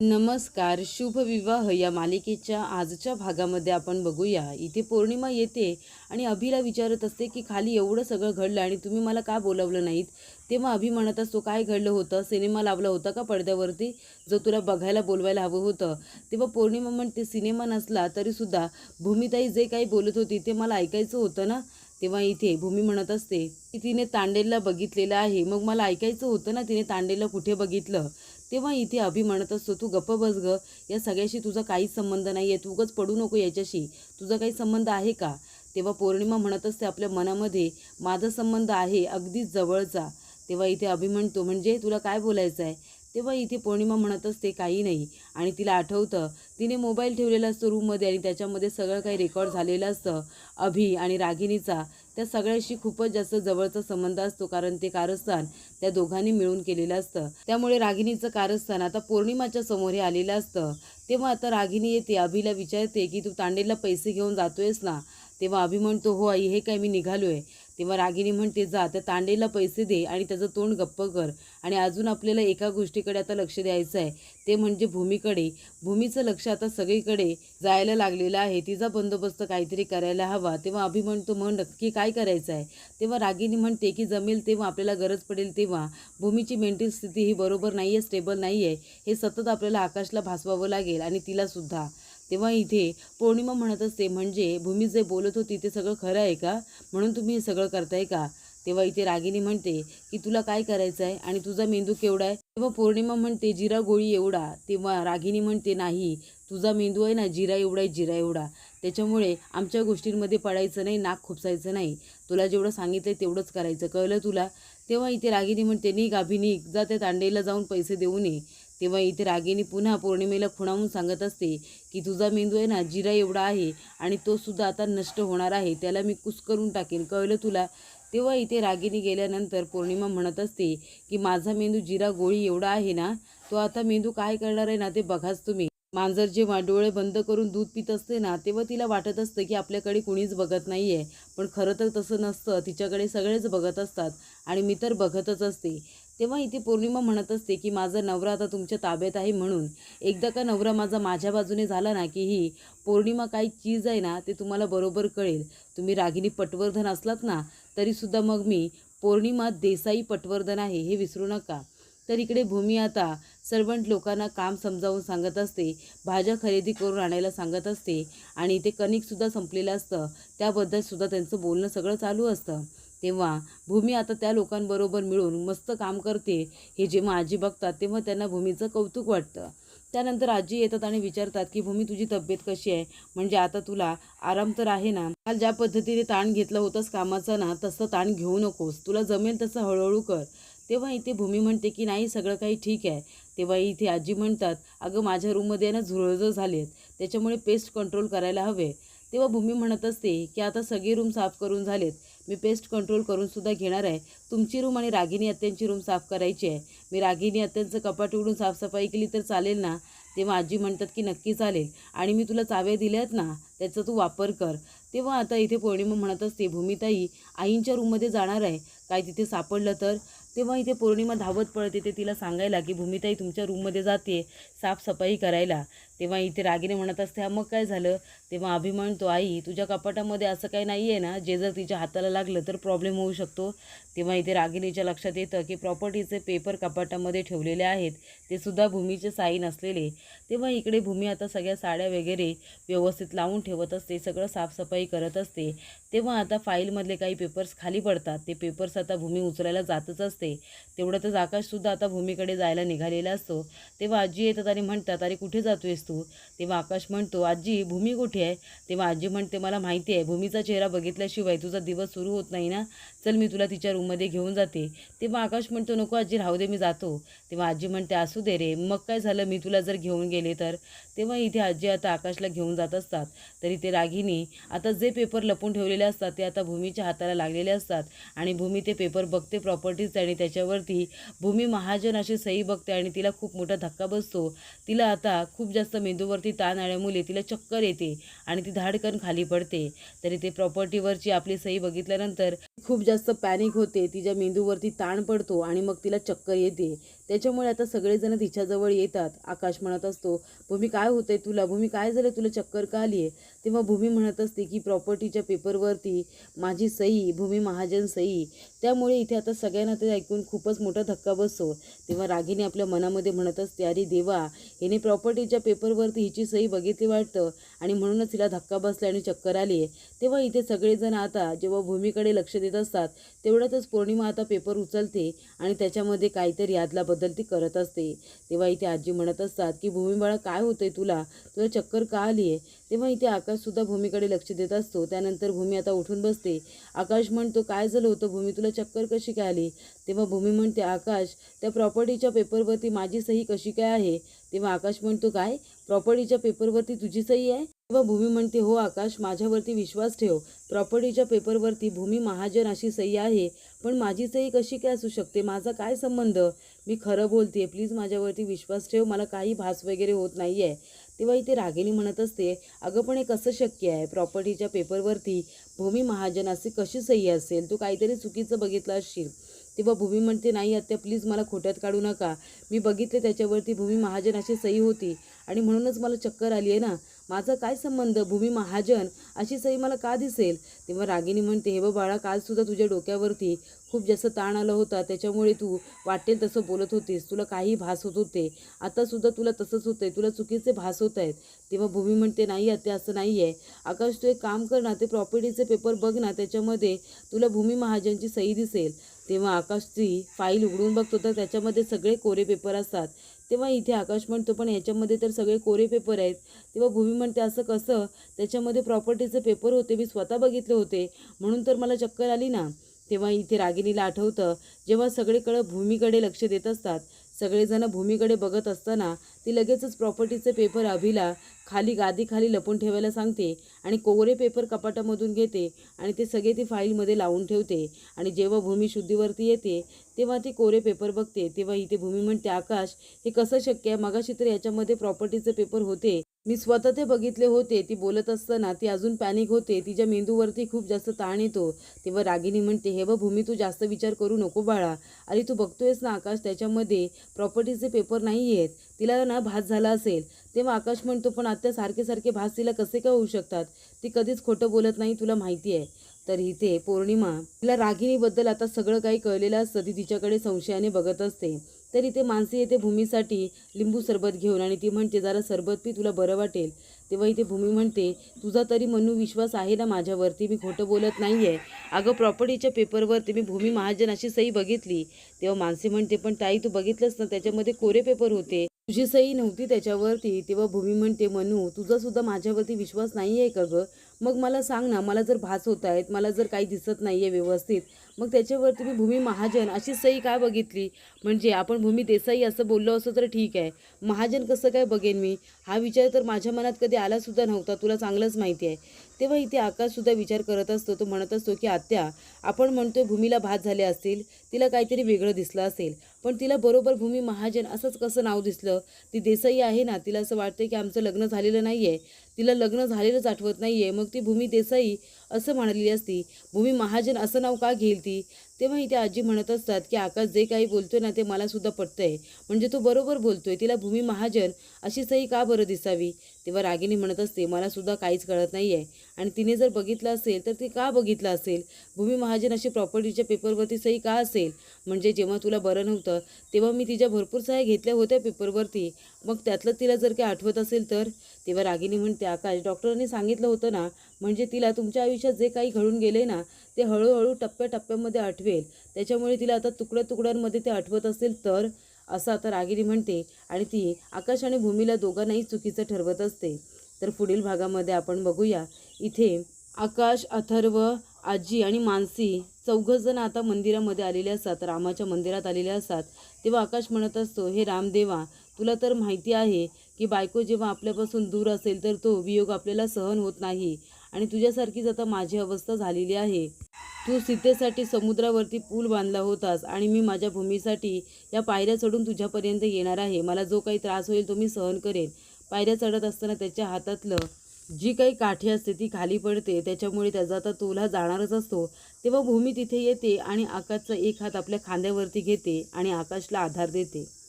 नमस्कार शुभ विवाह या मालिकेच्या आजच्या भागामध्ये आपण बघूया. इथे पौर्णिमा येते आणि अभिला विचारत असते की खाली एवढं सगळं घडलं आणि तुम्ही मला का बोलावलं नाहीत? तेव्हा अभि म्हणत असतो काय घडलं होतं? सिनेमा लावला होता का पडद्यावरती? जो तुला बघायला बोलवायला हवं होतं. तेव्हा पौर्णिमा म्हणते सिनेमा नसला तरीसुद्धा भूमिताई जे काही बोलत होती ते मला ऐकायचं होतं ना? तेव्हा इथे भूमी म्हणत असते की तिने तांडेलला बघितलेलं आहे. मग मला ऐकायचं होतं ना तिने तांडेलला कुठे बघितलं? तेव्हा इथे अभि म्हणत असतो तू गप्प बस ग या सगळ्याशी तुझा काहीच संबंध नाही आहे तू पडू नको याच्याशी. तुझा काही संबंध आहे का? तेव्हा पौर्णिमा म्हणत असते आपल्या मनामध्ये माझा संबंध आहे अगदीच जवळचा. तेव्हा इथे अभि म्हणतो म्हणजे तुला काय बोलायचं आहे तेव्हा इथे पौर्णिमा म्हणत असते काही नाही. आणि तिला आठवतं तिने मोबाईल ठेवलेला असतो रूममध्ये आणि त्याच्यामध्ये सगळं काही रेकॉर्ड झालेलं असतं अभि आणि रागिणीचा. त्या सगळ्याशी खूपच जास्त जवळचा संबंध असतो कारण ते कारस्थान त्या दोघांनी मिळून केलेलं असतं. त्यामुळे रागिणीचं कारस्थान आता पौर्णिमाच्या समोर हे आलेलं असतं. तेव्हा आता रागिणी येते अभिला विचारते की तू तांडेला पैसे घेऊन जातोयस ना? तेव्हा अभि म्हणतो हो आई हे काय मी निघालोय. तेव्हा रागिणी म्हणते जा त्या तांडेला पैसे दे आणि त्याचं तोंड गप्प कर. आणि अजून आपल्याला एका गोष्टीकडे आता लक्ष द्यायचं आहे ते म्हणजे भूमीकडे. भूमीचं लक्ष आता सगळीकडे जायला लागलेलं आहे. तिचा बंदोबस्त काहीतरी करायला हवा. तेव्हा अभि म्हणतो म्हण नक्की काय करायचं आहे? तेव्हा रागिणी म्हणते की जमेल तेव्हा आपल्याला गरज पडेल तेव्हा. भूमीची मेंटल स्थिती ही बरोबर नाही आहे स्टेबल नाही आहे हे सतत आपल्याला आकाशला भासवावं लागेल आणि तिलासुद्धा. तेव्हा इथे पौर्णिमा म्हणत असते म्हणजे भूमी जे बोलत होती ते सगळं खरं आहे का? म्हणून तुम्ही हे सगळं करताय का? तेव्हा इथे रागिनी म्हणते की तुला काय करायचं आहे आणि तुझा मेंदू केवढा आहे? तेव्हा पौर्णिमा म्हणते जिरा गोळी एवढा. तेव्हा रागिनी म्हणते नाही तुझा मेंदू आहे ना जिरा एवढा आहे जिरा एवढा. त्याच्यामुळे आमच्या गोष्टींमध्ये पडायचं नाही नाक खुपसायचं नाही. तुला जेवढं सांगितलं तेवढंच करायचं. कळलं तुला? तेव्हा इथे रागिनी म्हणते निघ अभिनिक जा त्या तांडेला जाऊन पैसे देऊन ये. तेव्हा इथे रागिणी पुन्हा पौर्णिमेला खुणावून सांगत असते की तुझा मेंदू आहे ना जिरा एवढा आहे आणि तो सुद्धा आता नष्ट होणार आहे त्याला मी कुस करून टाकेन. कळलं तुला? तेव्हा इथे रागिणी गेल्यानंतर पौर्णिमा म्हणत असते की माझा मेंदू जिरा गोळी एवढा आहे ना तो आता मेंदू काय करणार आहे ना ते बघाच तुम्ही. मांजर जेव्हा डोळे बंद करून दूध पित असते ना तेव्हा तिला वाटत असतं की आपल्याकडे कुणीच बघत नाही आहे पण खरं तर तसं नसतं. तिच्याकडे सगळेच बघत असतात आणि मी तर बघतच असते. तेव्हा इथे पौर्णिमा म्हणत असते की माझा नवरा आता तुमच्या ताब्यात आहे म्हणून. एकदा का नवरा माझा माझ्या बाजूने झाला ना की ही पौर्णिमा काही चीज आहे ना ते तुम्हाला बरोबर कळेल. तुम्ही रागिनी पटवर्धन असलात ना तरीसुद्धा मग मी पौर्णिमा देसाई पटवर्धन आहे हे विसरू नका. तर इकडे भूमी आता सर्वंट लोकांना काम समजावून सांगत असते भाज्या खरेदी करून आणायला सांगत असते आणि इथे कणिकसुद्धा संपलेलं असतं. त्याबद्दलसुद्धा त्यांचं बोलणं सगळं चालू असतं. तेव्हा भूमी आता त्या लोकांबरोबर मिळून मस्त काम करते हे जेव्हा आजी बघतात तेव्हा त्यांना भूमीचं कौतुक वाटतं. त्यानंतर आजी येतात आणि विचारतात की भूमी तुझी तब्येत कशी आहे? म्हणजे आता तुला आराम तर आहे ना? काल ज्या पद्धतीने ताण घेतला होतास कामाचा ना तसं ताण घेऊ नकोस. तुला जमेल तसं हळूहळू कर. तेव्हा इथे भूमी म्हणते की नाही सगळं काही ठीक आहे. तेव्हा इथे आजी म्हणतात अगं माझ्या रूममध्ये ना झुरळझुर झाली आहेत त्याच्यामुळे पेस्ट कंट्रोल करायला हवे. तेव्हा भूमी म्हणत असते की आता सगळे रूम साफ करून झालेत. मी पेस्ट कंट्रोल करूनसुद्धा घेणार आहे. तुमची रूम आणि रागिनी अत्यांची रूम साफ करायची आहे. मी रागिनी अत्यांचं कपाट उघडून साफसफाई केली तर चालेल ना? तेव्हा आजी म्हणतात की नक्की चालेल. आणि मी तुला चाव्या दिल्या आहेत ना? त्याचा तू वापर कर. तेव्हा आता इथे पौर्णिमा म्हणत असते भूमिताई आईंच्या रूममध्ये जाणार आहे. काय तिथे सापडलं तर? तेव्हा इथे पौर्णिमा धावत पळते ते तिला सांगायला की भूमिताई तुमच्या रूममध्ये जाते साफसफाई करायला. तेव्हा इथे रागिने म्हणत असते मग काय झालं? तेव्हा अभि म्हणतो आई तुझ्या कपाटामध्ये असं काही नाही आहे ना? जे जर तिच्या हाताला लागलं तर प्रॉब्लेम होऊ शकतो. तेव्हा इथे रागिनीच्या लक्षात येतं की प्रॉपर्टीचे पेपर कपाटामध्ये ठेवलेले आहेत. ते सुद्धा भूमीचे साईन असलेले तेव्हा इकडे भूमी आता सगळ्या साड्या वगैरे व्यवस्थित लावून ठेवत असते सगळं साफसफाई करत असते. तेव्हा आता फाईलमधले काही पेपर्स खाली पडतात. ते पेपर्स आता भूमी उचलायला जातच असते. तेवढ्यातच आकाशसुद्धा आता भूमीकडे जायला निघालेला असतो. तेव्हा आजी येतात आणि म्हणतात अरे कुठे जातोयस तू? तेव्हा आकाश म्हणतो आजी भूमी कुठे आहे? तेव्हा आजी म्हणते मला माहिती आहे भूमीचा चेहरा बघितल्याशिवाय तुझा दिवस सुरू होत नाही ना? चल मी तुला तिच्या रूममध्ये घेऊन जाते. तेव्हा आकाश म्हणतो नको आजी राहू दे मी जातो. तेव्हा आजी म्हणते असू दे रे. मग काय झालं? मी तुला जर घेऊन गेले तर? तेव्हा इथे आजी आता आकाशला घेऊन जात असतात. तरी ते रागिनी आता जे पेपर लपून ठेवलेले असतात ते आता भूमीच्या हाताला लागलेले असतात. आणि भूमी ते पेपर बघते प्रॉपर्टीज आणि त्याच्यावरती भूमी महाजन अशी सही बघते आणि तिला खूप मोठा धक्का बसतो. तिला आता खूप जास्त मेंदूवरती ताण आल्यामुळे तिला चक्कर येते आणि ती धाडकन खाली पडते. तरी ते प्रॉपर्टीवरची आपली सही बघितल्यानंतर खूप जास्त पॅनिक होते. तिच्या मेंदूवरती ताण पडतो आणि मग तिला चक्कर येते. त्याच्यामुळे आता सगळेजण तिच्याजवळ येतात. आकाश म्हणत असतो भूमी काय होतंय तुला? भूमी काय झालं? तुला चक्कर का आली आहे तेव्हा भूमी म्हणत असते की प्रॉपर्टीच्या पेपरवरती माझी सही भूमी महाजन सही त्यामुळे इथे आता सगळ्यांना ते ऐकून खूपच मोठा धक्का बसतो. तेव्हा रागिनी आपल्या मनामध्ये म्हणत असते अरे देवा हिने प्रॉपर्टीच्या पेपरवरती हिची सही बघितली वाटतं आणि म्हणूनच हिला धक्का बसला आणि चक्कर आली आहे तेव्हा इथे सगळेजण आता जेव्हा भूमीकडे लक्ष देत असतात तेवढ्यातच पौर्णिमा आता पेपर उचलते आणि त्याच्यामध्ये काहीतरी यादला बदल बदल ती करत असते. तेव्हा इथे आजी म्हणत असतात की भूमीबाळा काय होतं आहे तुला? तुला चक्कर का आली आहे तेव्हा इथे आकाशसुद्धा भूमीकडे लक्ष देत असतो. त्यानंतर भूमी आता उठून बसते. आकाश म्हणतो काय झालं होतं भूमी? तुला चक्कर कशी काय आली? तेव्हा भूमी म्हणते आकाश त्या प्रॉपर्टीच्या पेपरवरती माझी सही कशी काय आहे? तेव्हा आकाश म्हणतो काय? प्रॉपर्टीच्या पेपरवरती तुझी सही आहे? तेव्हा भूमी म्हणते हो आकाश माझ्यावरती विश्वास ठेव. प्रॉपर्टीच्या पेपरवरती भूमी महाजन अशी सही आहे. पण माझी सही कशी काय असू शकते? माझा काय संबंध? मी खरं बोलते प्लीज माझ्यावरती विश्वास ठेव. मला काही भास वगैरे होत नाही आहे तेव्हा इथे रागिनी म्हणत असते अगं पण हे कसं शक्य आहे? प्रॉपर्टीच्या पेपरवरती भूमी महाजन असे कशी सही असेल? तू काहीतरी चुकीचं बघितलं असशील. तेव्हा भूमी म्हणते नाही आत्या प्लीज मला खोट्यात काढू नका. मी बघितले त्याच्यावरती भूमी महाजन अशी सही होती आणि म्हणूनच मला चक्कर आली आहे ना. माझा काय संबंध? भूमी महाजन अशी सही मला का दिसेल? तेव्हा रागिनी म्हणते हे बाळा कालसुद्धा तुझ्या डोक्यावरती खूप जास्त ताण आला होता. त्याच्यामुळे तू वाटेल तसं बोलत होतीस. तुला काही भास होत होते. आतासुद्धा तुला तसंच होतंय. तुला चुकीचे भास होत आहेत. तेव्हा भूमी म्हणते नाही आत्या असं नाही आहे आकाश तू एक काम कर ना. ते प्रॉपर्टीचे पेपर बघ ना. त्याच्यामध्ये तुला भूमी महाजनची सही दिसेल. तेव्हा आकाशची फाईल उघडून बघतो तर त्याच्यामध्ये सगळे कोरे पेपर असतात. तेव्हा इथे आकाश म्हणतो पण याच्यामध्ये तर सगळे कोरे पेपर आहेत. तेव्हा भूमी म्हणते असं कसं? त्याच्यामध्ये प्रॉपर्टीचे पेपर होते मी स्वतः बघितले होते. म्हणून तर मला चक्कर आली ना. तेव्हा इथे रागिनीला आठवतं जेव्हा सगळीकडं भूमीकडे लक्ष देत असतात. सगळेजण भूमीकडे बघत असताना ती लगेचच प्रॉपर्टीचे पेपर अभिला खाली गादीखाली लपून ठेवायला सांगते आणि कोवरे पेपर कपाटामधून घेते आणि ते सगळे ती फाईलमध्ये लावून ठेवते. आणि जेव्हा भूमी शुद्धीवरती येते तेव्हा ती कोरे पेपर बघते. तेव्हा इथे भूमी म्हणते आकाश हे कसं शक्य आहे? मगाशी तर याच्यामध्ये प्रॉपर्टीचे पेपर होते. मी स्वतः ते बघितले होते. ती बोलत असताना ती अजून पॅनिक होते. तिच्या मेंदूवरती खूप जास्त ताण येतो. तेव्हा रागिनी म्हणते हे ब भूमी तू जास्त विचार करू नको बाळा. अरे तू बघतोयस ना आकाश त्याच्यामध्ये प्रॉपर्टीचे पेपर नाही आहेत तिला ना भास झाला असेल. तेव्हा आकाश म्हणतो पण आत्या सारखे सारखे भास तिला कसे काय होऊ शकतात? ती कधीच खोटं बोलत नाही तुला माहिती आहे. तर इथे पौर्णिमा. तिला रागिणीबद्दल आता सगळं काही कळलेलं असतं. ती तिच्याकडे संशयाने बघत असते. तर इथे माणसे येते भूमीसाठी लिंबू सरबत घेऊन आणि ती म्हणते जरा सरबत पी तुला बरं वाटेल. तेव्हा इथे भूमी म्हणते तुझा तरी मनू विश्वास आहे ना माझ्यावरती? मी खोटं बोलत नाही आहे अगं प्रॉपर्टीच्या पेपरवरती मी भूमी महाजन अशी सही बघितली. तेव्हा माणसे म्हणते पण ताई तू बघितलंस ना त्याच्यामध्ये कोरे पेपर होते. तुझी सही नव्हती त्याच्यावरती. तेव्हा भूमी म्हणते मनू तुझा सुद्धा माझ्यावरती विश्वास नाही आहे का गं? मग मला सांग ना मला जर भास होत आहेत मला जर काही दिसत नाही आहे व्यवस्थित मग त्याच्यावरती मी भूमी महाजन अशी सही काय बघितली? म्हणजे आपण भूमी देसाई असं बोललो असं तर ठीक आहे. महाजन कसं काय बघेन मी? हा विचार तर माझ्या मनात कधी आलासुद्धा नव्हता तुला चांगलंच माहिती आहे. तेव्हा इथे आकाशसुद्धा विचार करत असतो तो म्हणत असतो की आत्या आपण म्हणतोय भूमीला भात झाले असतील तिला काहीतरी वेगळं दिसलं असेल पण तिला बरोबर भूमी महाजन असंच कसं नाव दिसलं? ती देसाई आहे ना तिला असं वाटतं की आमचं लग्न झालेलं नाही आहे तिला लग्न झालेलंच आठवत नाही आहे मग ती भूमी देसाई असं म्हणालेली असती. भूमी महाजन असं नाव का घेईल ती तेव्हा इथे आजी म्हणत असतात की आकाश जे काही बोलतोय ना ते मला सुद्धा पटतंय. म्हणजे तो बरोबर बोलतोय. तिला भूमी महाजन अशी सही का बरं दिसावी? तेव्हा रागिनी म्हणत असते मला सुद्धा काहीच कळत नाही आहे आणि तिने जर बघितलं असेल तर ती का बघितलं असेल? भूमी महाजन अशी प्रॉपर्टीच्या पेपरवरती सही का असेल? म्हणजे जेव्हा तुला बरं नव्हतं तेव्हा मी तिच्या भरपूर सह्या घेतल्या होत्या पेपरवरती मग त्यातलं तिला जर काही आठवत असेल तर? तेव्हा रागिनी म्हणते आकाश डॉक्टरांनी सांगितलं होतं ना म्हणजे तिला तुमच्या आयुष्यात जे काही घडून गेले ना ते हळूहळू टप्प्याटप्प्यामध्ये आठवेल. त्याच्यामुळे तिला आता तुकड्या तुकड्यांमध्ये ते आठवत असेल तर? असं आता रागिनी म्हणते आणि ती आकाश आणि भूमीला दोघांनाही चुकीचं ठरवत असते. तर पुढील भागामध्ये आपण बघूया. इथे आकाश अथर्व आजी आणि मानसी चौघजण आता मंदिरामध्ये आलेले असतात रामाच्या मंदिरात आलेले असतात. तेव्हा आकाश म्हणत असतो हे रामदेवा तुला तर माहिती आहे की बायको जेव्हा आपल्यापासून दूर असेल तर तो वियोग आपल्याला सहन होत नाही. आणि तुझ्यासारखीच आता माझी अवस्था झालेली आहे. तू सीतेसाठी समुद्रावरती पूल बांधला होतास आणि मी माझ्या भूमीसाठी या पायऱ्या चढून तुझ्यापर्यंत येणार आहे. मला जो काही त्रास होईल तो मी सहन करेन. पायऱ्या चढत असताना त्याच्या हातातलं जी काही काठी असते ती खाली पडते. त्याच्यामुळे त्याचा आता तोला जाणारच असतो. तेव्हा भूमी तिथे येते आणि आकाशचा एक हात आपल्या खांद्यावरती घेते आणि आकाशला आधार देते.